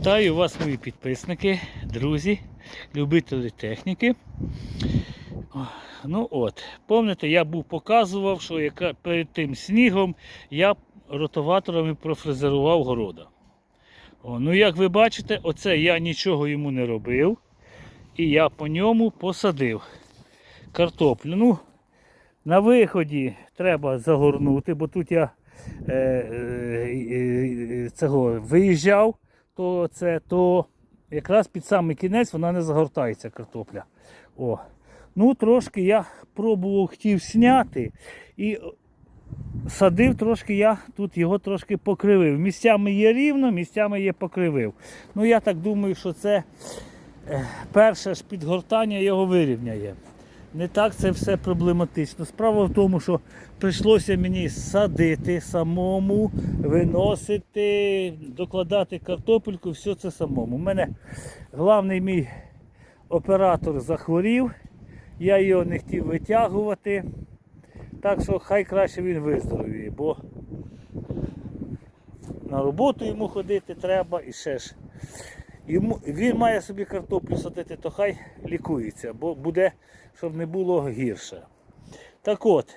Вітаю вас, мої підписники, друзі, любителі техніки. Ну от, пам'ятаєте, я був показував, що яка, перед тим снігом я ротоваторами профрезерував города. О, ну, як ви бачите, оце я нічого йому не робив. І я по ньому посадив картоплю. Ну, на виході треба загорнути, бо тут я е, е, е, цього виїжджав, то це то якраз під самий кінець вона не загортається картопля. О. Ну, трошки я пробував хотів зняти і садив трошки я тут його трошки покривив. Місцями є рівно, місцями є покривив. Ну я так думаю, що це е, перше ж підгортання його вирівняє. Не так це все проблематично. Справа в тому, що прийшлося мені садити самому, виносити, докладати картопельку, все це самому. У мене головний мій оператор захворів, я його не хотів витягувати. Так що хай краще він виздоровіє, бо на роботу йому ходити треба і ще ж. Йому, він має собі картоплю садити, то хай лікується, бо буде, щоб не було гірше. Так от,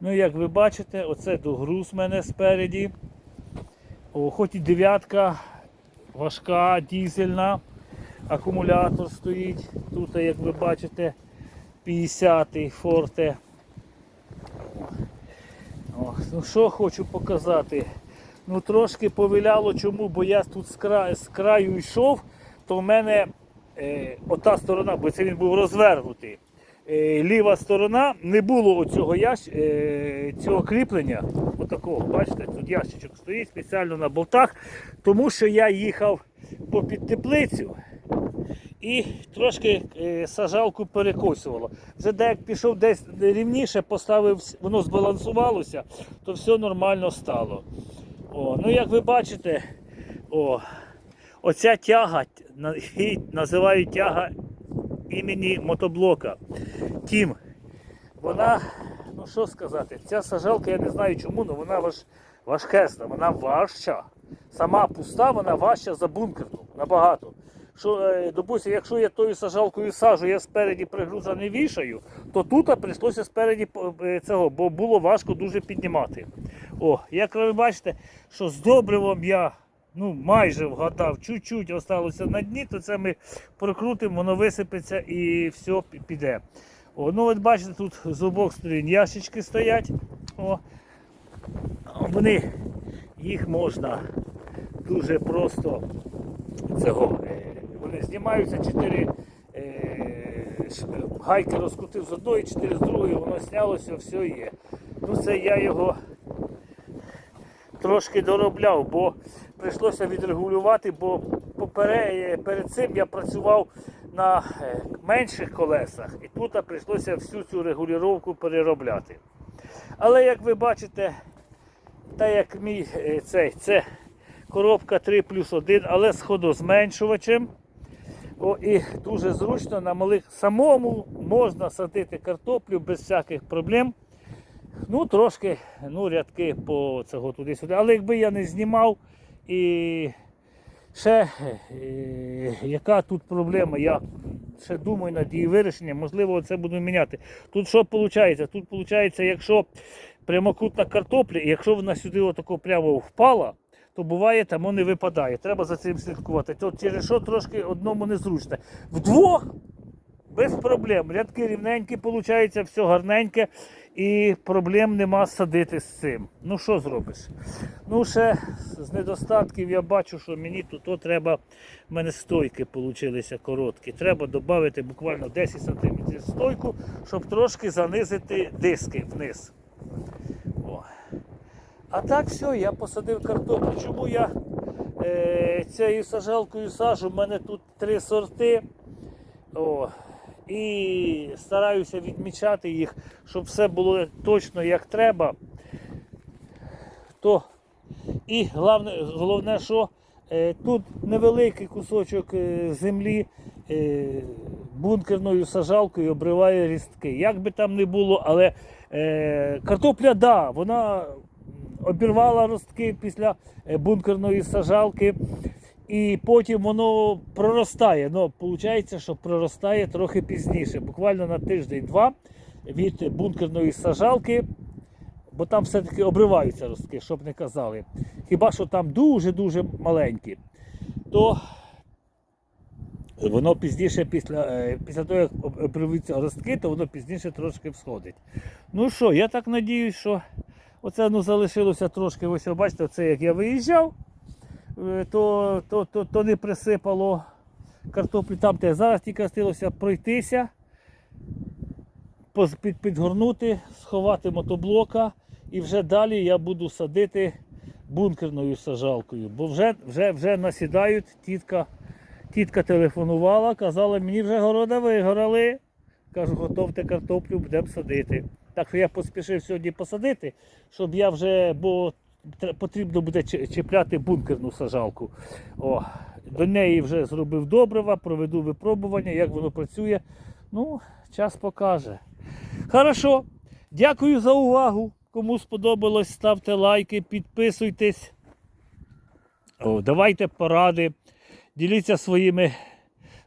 ну як ви бачите, оце догруз в мене спереді. О, хоч і дев'ятка важка, дізельна, акумулятор стоїть. Тут, як ви бачите, 50-й форте. О, ну що хочу показати. Ну трошки повіляло чому, бо я тут з краю, з краю йшов, то в мене е, ота сторона, бо це він був розвернутий. Е, ліва сторона не було оцього ящ, е, цього кріплення. Отакого, бачите, тут ящичок стоїть спеціально на болтах, тому що я їхав попід теплицю і трошки е, сажалку перекосувало. Вже де пішов десь рівніше, поставив, воно збалансувалося, то все нормально стало. О, ну як ви бачите, о, оця тяга, її називають тяга імені мотоблока. Тім, вона, ну що сказати, ця сажалка, я не знаю чому, але вона важ, важкесна, вона важча. Сама пуста, вона важча за бункерну набагато. Що, е, допустим, якщо я тою сажалкою сажу, я спереді пригруза не вішаю, то тут прийшлося спереді е, цього, бо було важко дуже піднімати. О, як ви бачите, що з добривом я ну, майже вгадав, чуть-чуть осталося на дні, то це ми прокрутимо, воно висипеться і все піде. О, ну от бачите, тут з обох сторін ящички стоять. О, вони, їх можна дуже просто цього. е, Вони знімаються, чотири е, гайки розкрутив з одної, чотири з другої, воно знялося, все є. Ну це я його трошки доробляв, бо прийшлося відрегулювати, бо перед цим я працював на е, менших колесах і тут прийшлося всю цю регулювання переробляти. Але як ви бачите, та як мій е, цей, це коробка 3 плюс 1, але з ходозменшувачем. О, і дуже зручно на малих самому можна садити картоплю без всяких проблем. Ну, трошки ну, рядки по цього туди-сюди. Але якби я не знімав і ще е, яка тут проблема, я ще думаю над її вирішенням, можливо, це буду міняти. Тут що виходить? Тут виходить, якщо прямокутна картопля, і якщо вона сюди отако прямо впала, то буває, там не випадає. Треба за цим слідкувати. То через що трошки одному незручно. Вдвох без проблем. Рядки рівненькі, виходить, все гарненьке і проблем нема садити з цим. Ну що зробиш? Ну, ще з недостатків я бачу, що мені тут то треба. в мене стойки получилися короткі. Треба додати буквально 10 см стойку, щоб трошки занизити диски вниз. О. А так все, я посадив картоплю. Чому я е, цією сажалкою сажу? У мене тут три сорти. О, і стараюся відмічати їх, щоб все було точно як треба. То і головне, головне що е, тут невеликий кусочок е, землі е, бункерною сажалкою обриває рістки. Як би там не було, але картопля, да, вона обірвала ростки після бункерної сажалки. І потім воно проростає. Ну, виходить, що проростає трохи пізніше, буквально на тиждень-два від бункерної сажалки, бо там все-таки обриваються ростки, щоб не казали. Хіба що там дуже-дуже маленькі. То воно пізніше, після, е, після того, як об- обриваються ростки, то воно пізніше трошки всходить. Ну що, я так надіюсь, що оце ну, залишилося трошки. Ось бачите, це як я виїжджав, то, то, то, то не присипало картоплю там, де зараз тільки стилося пройтися, під, підгорнути, сховати мотоблока і вже далі я буду садити бункерною сажалкою, бо вже, вже, вже насідають. Тітка, тітка телефонувала, казала, мені вже города вигорали. Кажу, готовте картоплю, будемо садити. Так що я поспішив сьогодні посадити, щоб я вже, бо потрібно буде чіпляти бункерну сажалку. О, до неї вже зробив добрива, проведу випробування, як воно працює. Ну, час покаже. Хорошо. Дякую за увагу. Кому сподобалось, ставте лайки, підписуйтесь. О, давайте поради. Діліться своїми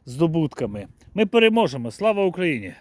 здобутками. Ми переможемо. Слава Україні!